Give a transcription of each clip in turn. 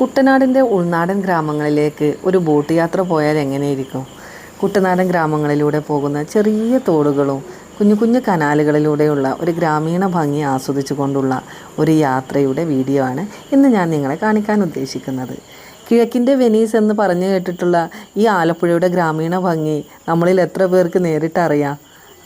കുട്ടനാടിന്റെ ഉൾനാടൻ ഗ്രാമങ്ങളിലേക്ക് ഒരു ബോട്ട് യാത്ര പോയാൽ എങ്ങനെയിരിക്കും? കുട്ടനാടൻ ഗ്രാമങ്ങളിലൂടെ പോകുന്ന ചെറിയ തോടുകളും കുഞ്ഞു കുഞ്ഞു കനാലുകളിലൂടെയുള്ള ഒരു ഗ്രാമീണ ഭംഗി ആസ്വദിച്ചു കൊണ്ടുള്ള ഒരു യാത്രയുടെ വീഡിയോ ആണ് ഇന്ന് ഞാൻ നിങ്ങളെ കാണിക്കാൻ ഉദ്ദേശിക്കുന്നത്. കിഴക്കിന്റെ വെനീസ് എന്ന് പറഞ്ഞു കേട്ടിട്ടുള്ള ഈ ആലപ്പുഴയുടെ ഗ്രാമീണ ഭംഗി നമ്മളിൽ എത്ര പേർക്ക് നേരിട്ടറിയാം?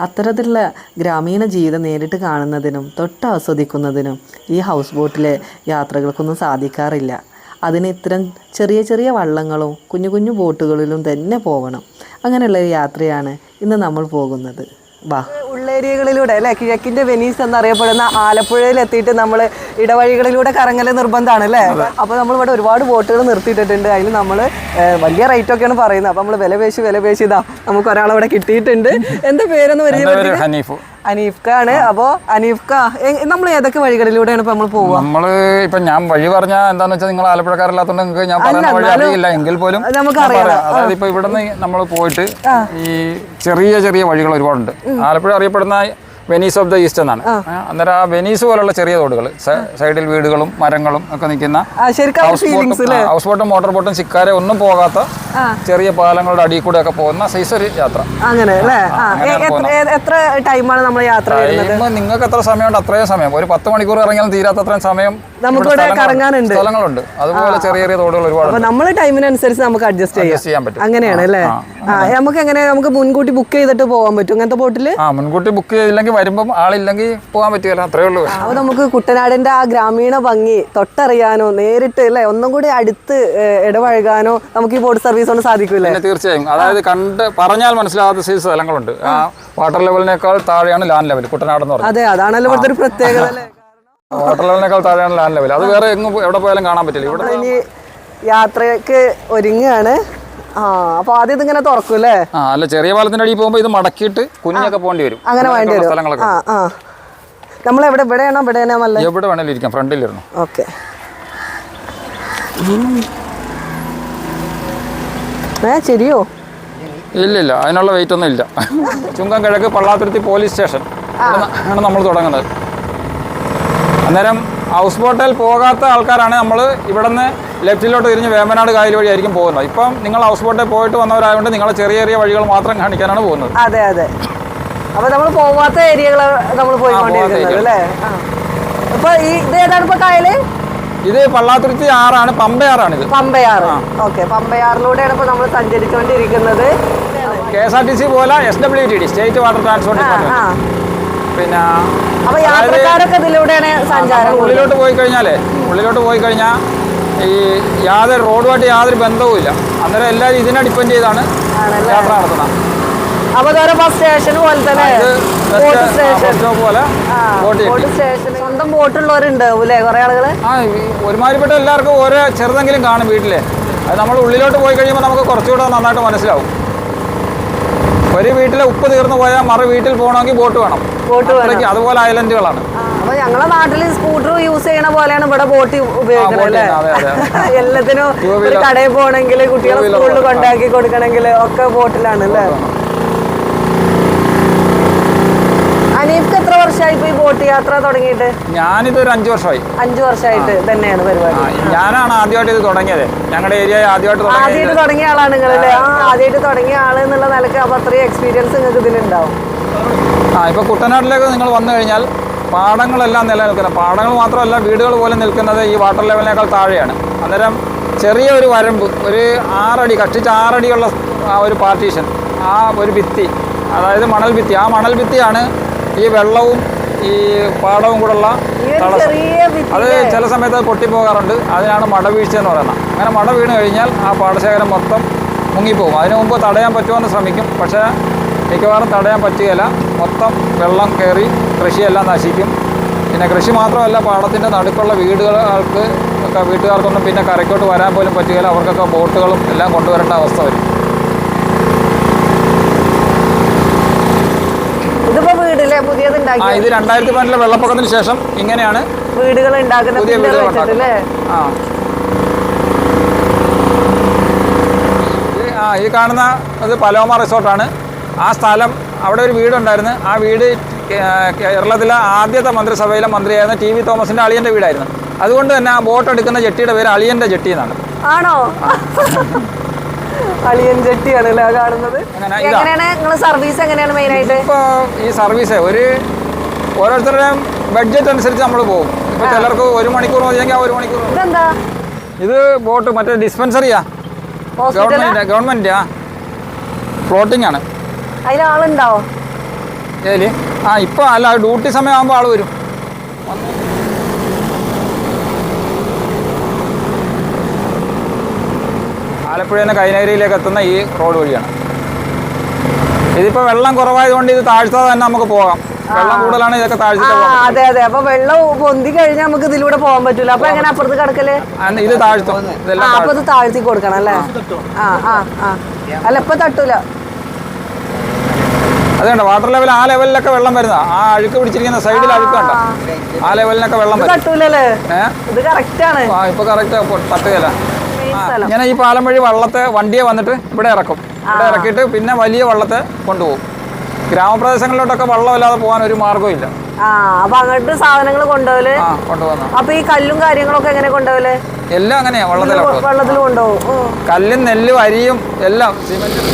അത്തരത്തിലുള്ള ഗ്രാമീണ ജീവിതം നേരിട്ട് കാണുന്നതിനും തൊട്ട് ആസ്വദിക്കുന്നതിനും ഈ ഹൗസ് ബോട്ടിലെ യാത്രകൾക്കൊന്നും സാധിക്കാറില്ല. അതിന് ഇത്തരം ചെറിയ ചെറിയ വള്ളങ്ങളും കുഞ്ഞു കുഞ്ഞു ബോട്ടുകളിലും തന്നെ പോകണം അങ്ങനെയുള്ള ഒരു യാത്രയാണ് ഇന്ന് നമ്മൾ പോകുന്നത്. വാ. ഉള്ളേരിയകളിലൂടെ അല്ലെ? കിഴക്കിന്റെ വെനീസ് എന്നറിയപ്പെടുന്ന ആലപ്പുഴയിൽ എത്തിയിട്ട് നമ്മൾ ഇടവഴികളിലൂടെ കറങ്ങൽ നിർബന്ധമാണ് അല്ലേ? അപ്പൊ നമ്മൾ ഇവിടെ ഒരുപാട് ബോട്ടുകൾ നിർത്തിയിട്ടിട്ടുണ്ട്. അതിൽ നമ്മൾ വലിയ റേറ്റ് ഒക്കെയാണ് പറയുന്നത്. അപ്പോൾ നമ്മൾ വില പേശി വില പേശി ഇതാ നമുക്ക് ഒരാളവിടെ കിട്ടിയിട്ടുണ്ട്. എന്താ പേരെന്ന് എന്റെ പറയുന്നത് പേര് ഹനീഫ്. അനീഫ്ക ആണ് അപ്പോ അനീഫ്ക നമ്മൾ ഏതൊക്കെ വഴികളിലൂടെയാണ് ഇപ്പൊ നമ്മൾ പോവുക നമ്മൾ ഇപ്പൊ ഞാൻ വഴി പറഞ്ഞ എന്താന്ന് വെച്ചാൽ നിങ്ങൾ ആലപ്പുഴക്കാരല്ലാത്തോണ്ട് നിങ്ങൾക്ക് ഞാൻ പറയുന്ന വഴി അറിയില്ല. എങ്കിൽ പോലും നമുക്ക്. അതായത് ഇപ്പൊ ഇവിടുന്ന് നമ്മൾ പോയിട്ട് ഈ ചെറിയ ചെറിയ വഴികൾ ഒരുപാടുണ്ട്. ആലപ്പുഴ അറിയപ്പെടുന്ന വെനീസ് ഓഫ് ദ ഈസ്റ്റ് എന്നാണ്. അന്നേരം ആ വെനീസ് പോലുള്ള ചെറിയ തോടുകൾ സൈഡിൽ വീടുകളും മരങ്ങളും ഒക്കെ നിൽക്കുന്ന ഹൗസ് ബോട്ടും ഹൗസ് ബോട്ടും മോട്ടോർ ബോട്ടും ശിക്കാരെ ഒന്നും പോകാത്ത ചെറിയ പാലങ്ങളുടെ അടിയിൽ കൂടെ ഒക്കെ പോകുന്ന സൈസ് ഒരു യാത്ര. അങ്ങനെ എത്ര- ടൈമാണ് നമ്മൾ യാത്ര നിങ്ങൾക്ക് എത്ര സമയമുണ്ട്? അത്രയും സമയം. ഒരു പത്ത് മണിക്കൂർ ഇറങ്ങിയാലും തീരാത്ത അത്രയും സമയം നമുക്കിവിടെ. കറങ്ങാനുണ്ട്. സ്ഥലങ്ങളുണ്ട്. അതുപോലെ ചെറിയ ചെറിയ തോടുകൾ ഒരുപാട് നമ്മൾ ടൈമിനനുസരിച്ച് നമുക്ക് അഡ്ജസ്റ്റ് ചെയ്യാൻ പറ്റും. അങ്ങനെയാണ് അല്ലേ? നമുക്ക് എങ്ങനെ നമുക്ക് മുൻകൂട്ടി ബുക്ക് ചെയ്തിട്ട് പോകാൻ പറ്റും. അങ്ങനത്തെ ബോട്ടിൽ ആ മുൻകൂട്ടി ബുക്ക് ചെയ്തില്ലെങ്കിൽ വരുമ്പം ആളില്ലെങ്കിൽ പോകാൻ പറ്റുമല്ലോ അത്രേ ഉള്ളൂ. അപ്പൊ നമുക്ക് കുട്ടനാടിന്റെ ആ ഗ്രാമീണ ഭംഗി തൊട്ടറിയാനോ നേരിട്ട് അല്ലേ ഒന്നും കൂടി അടുത്ത് ഇടപഴകാനോ നമുക്ക് ഈ ബോട്ട് സർവീസ് കൊണ്ട് സാധിക്കില്ല? തീർച്ചയായും. അതായത് കണ്ട് പറഞ്ഞാൽ മനസ്സിലാകാത്ത സൈസ് സ്ഥലങ്ങളുണ്ട്. ആ വാട്ടർ ലെവലിനേക്കാൾ താഴെയാണ് ലാൻഡ് ലെവൽ കുട്ടനാട് എന്ന് പറയുന്നത് അതെ അതാണല്ലോ ഇവിടുത്തെ ഒരു പ്രത്യേകത വാട്ടർ ലെവലിനേക്കാൾ താഴെയാണ് ലാൻഡ് ലെവൽ അത് വേറെ എങ്ങും എവിടെ പോയാലും കാണാൻ പറ്റില്ല. ഇവിടെ യാത്രയ്ക്ക് ഒരുങ്ങുകയാണ്. ആ അപ്പൊ ആദ്യം ഇതിങ്ങനെ തുറക്കും അല്ലേ? ആ അല്ല ചെറിയ പാലത്തിന്റെ അടിയിൽ പോകുമ്പോൾ ഇത് മടക്കിയിട്ട് കുഞ്ഞൊക്കെ പോകേണ്ടി വരും. അങ്ങനെ വേണ്ടി വരും. സ്ഥലങ്ങളൊക്കെ ആ ആ. നമ്മൾ എവിടെ ഇവിടെയാണോ ഇവിടെയാണോ ഇവിടെ എവിടെ വേണേലും ഇരിക്കാം ഫ്രണ്ടിലിരുന്നു. ഓക്കെ. ഏ ശരിയോ? ഇല്ല ഇല്ല അതിനുള്ള വെയിറ്റ് ഒന്നും ഇല്ല. ചുങ്കം കിഴക്ക് പള്ളാത്തുരുത്തി പോലീസ് സ്റ്റേഷൻ. ആണ് നമ്മൾ തുടങ്ങുന്നത്. അന്നേരം ഹൗസ് ബോട്ടിൽ പോകാത്ത ആൾക്കാരാണ് നമ്മൾ ഇവിടെ നിന്ന് ലെഫ്റ്റിലോട്ട് തിരിഞ്ഞ് വേമ്പനാട് കായൽ വഴി ആയിരിക്കും പോകുന്നത്. ഇപ്പം നിങ്ങൾ ഹൗസ് ബോട്ടിൽ പോയിട്ട് വന്നവരായതുകൊണ്ട് നിങ്ങളെ ചെറിയ ചെറിയ വഴികൾ മാത്രം കാണിക്കാനാണ് പോകുന്നത്. അതെ അതെ. അപ്പൊ നമ്മൾ പോവാത്ത ഏരിയകൾ നമ്മൾ പോയിക്കൊണ്ടിരിക്കുന്നത് അല്ലേ. ഇപ്പൊ ഈ ഇത് ഏതാണ് ഇപ്പൊ കായൽ? ഇത് പള്ളാത്തുരുത്തി ആറാണ് പമ്പയാറാണ് ഇത്. പമ്പയാറ്. ഓക്കെ പമ്പയാറിലൂടെയാണ് ഇപ്പൊ നമ്മൾ സഞ്ചരിച്ചുകൊണ്ടിരിക്കുന്നത് K S R T C പോലെ S W T D state water transport പിന്നെ അപ്പൊ യാത്രക്കാരൊക്കെ ഇതിലൂടെയാണ് സഞ്ചാരം ഉള്ളിലോട്ട് പോയി കഴിഞ്ഞാലേ ഉള്ളിലോട്ട് പോയി കഴിഞ്ഞാൽ ഈ യാതൊരു റോഡുമായിട്ട് യാതൊരു ബന്ധവും ഇല്ല അന്നേരം എല്ലാവരും ഇതിനെ ഡിപ്പെൻഡ് ചെയ്താണ് യാത്ര നടത്തുന്നത് അപ്പൊ ബസ് സ്റ്റേഷൻ പോലെ തന്നെ സ്വന്തം ബോട്ടുള്ളവരുണ്ടാവും അല്ലേ കുറെ ആളുകൾ? ആ ഒരുമാതിരിപ്പെട്ട എല്ലാവർക്കും ഓരോ ചെറുതെങ്കിലും കാണും വീട്ടിലെ. അത് നമ്മൾ ഉള്ളിലോട്ട് പോയി കഴിയുമ്പോൾ നമുക്ക് കുറച്ചുകൂടെ നന്നായിട്ട് മനസ്സിലാവും. ഒരു വീട്ടിലെ ഉപ്പ് തീർന്നു പോയാൽ മറു വീട്ടിൽ പോകണമെങ്കിൽ ബോട്ട് വേണം. അത്രയ്ക്ക് അതുപോലെ ഐലൻഡുകളാണ്. അപ്പൊ ഞങ്ങളെ നാട്ടിൽ സ്കൂട്ടർ യൂസ് ചെയ്യണ പോലെയാണ് ഇവിടെ ബോട്ട് ഉപയോഗിക്കുന്നത് എല്ലാത്തിനും ഒരു കടയിൽ പോകണമെങ്കിൽ കുട്ടികളെ സ്കൂളിൽ കൊണ്ടാക്കി കൊടുക്കണമെങ്കിൽ ഒക്കെ ബോട്ടിലാണ് അല്ലേ? അനീഫ്ക്ക് എത്ര വർഷമായി ഈ ബോട്ട് യാത്ര തുടങ്ങിയിട്ട്? ഞാനിത് ഒരു അഞ്ചു വർഷമായി. അഞ്ചു വർഷമായിട്ട് തന്നെയാണ് പരിപാടി. ഞാനാണ് ആദ്യമായിട്ട് ഇത് തുടങ്ങിയത്. ഞങ്ങളുടെ ഏരിയ ആദ്യമായിട്ട് ആദ്യമായിട്ട് തുടങ്ങിയ ആളാണ് നിങ്ങളല്ലേ ആ ആദ്യമായിട്ട് തുടങ്ങിയ ആൾ എന്നുള്ള നിലയ്ക്ക് അപ്പൊ അത്രയും എക്സ്പീരിയൻസ് നിങ്ങൾക്ക് ഇതിലുണ്ടാവും. ആ ഇപ്പോൾ കുട്ടനാട്ടിലേക്ക് നിങ്ങൾ വന്നു കഴിഞ്ഞാൽ പാടങ്ങളെല്ലാം നിലനിൽക്കുന്നത് പാടങ്ങൾ മാത്രമല്ല വീടുകൾ പോലും നിൽക്കുന്നത് ഈ വാട്ടർ ലെവലിനേക്കാൾ താഴെയാണ്. അന്നേരം ചെറിയ ഒരു വരമ്പ് ഒരു ആറടി കഷ്ടിച്ച് ആറടിയുള്ള ആ ഒരു പാർട്ടീഷൻ ആ ഒരു ഭിത്തി അതായത് മണൽ ഭിത്തി. ആ മണൽ ഭിത്തിയാണ് ഈ വെള്ളവും ഈ പാടവും കൂടെയുള്ള തടസ്സം. അത് ചില സമയത്ത് അത് പൊട്ടിപ്പോകാറുണ്ട്. അതിനാണ് മടവീഴ്ച എന്ന് പറയുന്നത്. അങ്ങനെ മട വീണ് കഴിഞ്ഞാൽ ആ പാടശേഖരം മൊത്തം മുങ്ങിപ്പോകും. അതിനു മുമ്പ് തടയാൻ പറ്റുമെന്ന് ശ്രമിക്കും. പക്ഷേ മിക്കവാറും തടയാൻ പറ്റുകയില്ല. മൊത്തം വെള്ളം കയറി കൃഷിയെല്ലാം നശിക്കും. പിന്നെ കൃഷി മാത്രമല്ല പാടത്തിന്റെ നടുക്കുള്ള വീടുകൾക്ക് ഒക്കെ വീട്ടുകാർക്കൊന്നും പിന്നെ കരയ്ക്കോട്ട് വരാൻ പോലും പറ്റുകയില്ല. അവർക്കൊക്കെ ബോട്ടുകളും എല്ലാം കൊണ്ടുവരേണ്ട അവസ്ഥ വരും. ആ ഇത് രണ്ടായിരത്തി പതിനെട്ടിലെ വെള്ളപ്പൊക്കത്തിന് ശേഷം ഇങ്ങനെയാണ് വീടുകൾ പുതിയ വീടുകൾ ആ. ഈ- ആ ഈ കാണുന്ന ഇത് പലോമ റിസോർട്ടാണ്. ആ സ്ഥലം അവിടെ ഒരു വീടുണ്ടായിരുന്നു. ആ വീട് കേരളത്തിലെ ആദ്യത്തെ മന്ത്രിസഭയിലെ മന്ത്രിയായിരുന്ന ടി വി തോമസിന്റെ അളിയന്റെ വീടായിരുന്നു. അതുകൊണ്ട് തന്നെ ആ ബോട്ട് എടുക്കുന്ന ജെട്ടിയുടെ പേര് അളിയന്റെ ജെട്ടി എന്നാണ്. ആണോ? അളിയൻ ജെട്ടിയാണ് കാണുന്നത്? എങ്ങനെയാണ്? സർവീസ് എങ്ങനെയാണ് മെയിൻ ആയിട്ട്? ഇപ്പോൾ ഈ സർവീസ് ഒരു ഓരോരുത്തരുടെയും ബഡ്ജറ്റ് അനുസരിച്ച് നമ്മൾ പോകും. ഇപ്പൊ ചിലർക്ക് ഒരു മണിക്കൂർ മതിയെങ്കിൽ ആ ഒരു മണിക്കൂർ ഇത് ബോട്ട് മറ്റേ ഡിസ്പെൻസറിയാ ഗവൺമെന്റ് ഗവൺമെന്റാ ഫ്ലോട്ടിംഗ് ആണ്. അതിൽ ആളുണ്ടാവോ ഏലി ആ ഇപ്പൊ അല്ല ഡ്യൂട്ടി സമയമാകുമ്പോ ആൾ വരും. ആലപ്പുഴ തന്നെ കൈനഗരിയിലേക്ക് എത്തുന്ന ഈ റോഡ് വഴിയാണ്. ഇതിപ്പോ വെള്ളം കുറവായതുകൊണ്ട് ഇത് താഴ്ത്താതെ തന്നെ നമുക്ക് പോകാം. വെള്ളം കൂടുതലാണ് ഇതൊക്കെ താഴ്ച അതെ അതെ. അപ്പൊ വെള്ളം പൊന്തി കഴിഞ്ഞാൽ നമുക്ക് ഇതിലൂടെ പോകാൻ പറ്റൂല. അപ്പൊ എങ്ങനെ അപ്പുറത്ത് കിടക്കൽ? ഇത് താഴ്ത്തും. അപ്പൊ ഇത് താഴ്ത്തി. കൊടുക്കണം അല്ലേ? ആ ആ ആ. അല്ല ഇപ്പൊ തട്ടൂല. അതുകൊണ്ട് വാട്ടർ ലെവൽ ആ ലെവലിലൊക്കെ വെള്ളം വരുന്ന ആ അഴുക്ക് പിടിച്ചിരിക്കുന്ന സൈഡിൽ അഴുക്ക് കണ്ട? ആ ലെവലിനൊക്കെ വെള്ളം വരും. ആ ഇപ്പൊ കറക്റ്റ് തട്ടുകയല്ല ഇങ്ങനെ ഈ പാലം വഴി വള്ളത്തെ വണ്ടിയെ വന്നിട്ട് ഇവിടെ ഇറക്കും. ഇവിടെ ഇറക്കിയിട്ട് പിന്നെ വലിയ വള്ളത്തെ കൊണ്ടുപോകും. ഗ്രാമപ്രദേശങ്ങളിലോട്ടൊക്കെ വള്ളമില്ലാതെ പോകാൻ ഒരു മാർഗവും ഇല്ല അപ്പൊ അങ്ങോട്ട് സാധനങ്ങൾ കൊണ്ടുപോകൽ? അപ്പൊ ഈ കല്ലും കാര്യങ്ങളൊക്കെ എങ്ങനെ കൊണ്ടുപോകൽ? എല്ലാം അങ്ങനെയാ വള്ളത്തിൽ കൊണ്ടുപോകും. കല്ലും നെല്ലും അരിയും എല്ലാം സിമെന്റും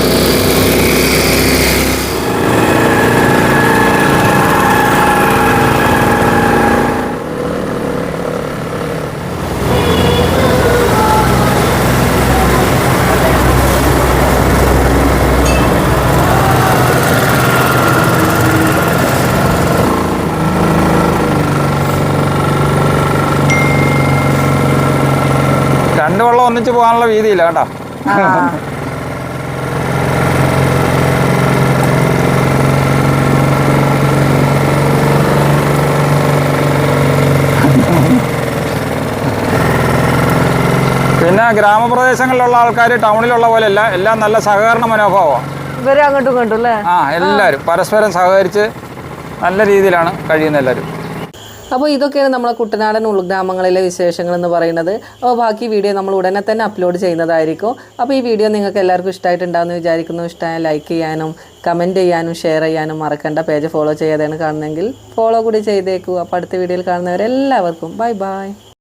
രണ്ട് വെള്ളം ഒന്നിച്ച് പോകാനുള്ള രീതിയില്ല കേട്ടോ. പിന്നെ ഗ്രാമപ്രദേശങ്ങളിലുള്ള ആൾക്കാർ ടൗണിലുള്ള പോലെയല്ല എല്ലാം നല്ല സഹകരണ മനോഭാവമാണ് ഇവർ അങ്ങോട്ടും ഇങ്ങോട്ടും അല്ലേ? ആ എല്ലാവരും പരസ്പരം സഹകരിച്ച് നല്ല രീതിയിലാണ് കഴിയുന്ന എല്ലാവരും അപ്പോൾ ഇതൊക്കെയാണ് നമ്മളെ കുട്ടനാടൻ ഉൾഗ്രാമങ്ങളിലെ വിശേഷങ്ങൾ എന്ന് പറയുന്നത്. അപ്പോൾ ബാക്കി വീഡിയോ നമ്മൾ ഉടനെ തന്നെ അപ്ലോഡ് ചെയ്യുന്നതായിരിക്കും. അപ്പോൾ ഈ വീഡിയോ നിങ്ങൾക്ക് എല്ലാവർക്കും ഇഷ്ടമായിട്ടുണ്ടാകുമെന്ന് വിചാരിക്കുന്നു. ഇഷ്ടമായ ലൈക്ക് ചെയ്യാനും കമന്റ് ചെയ്യാനും ഷെയർ ചെയ്യാനും മറക്കേണ്ട. പേജ് ഫോളോ ചെയ്യാതെയാണ് കാണുന്നതെങ്കിൽ ഫോളോ കൂടി ചെയ്തേക്കൂ. അപ്പോൾ അടുത്ത വീഡിയോയിൽ കാണുന്നവരെല്ലാവർക്കും ബൈ ബൈ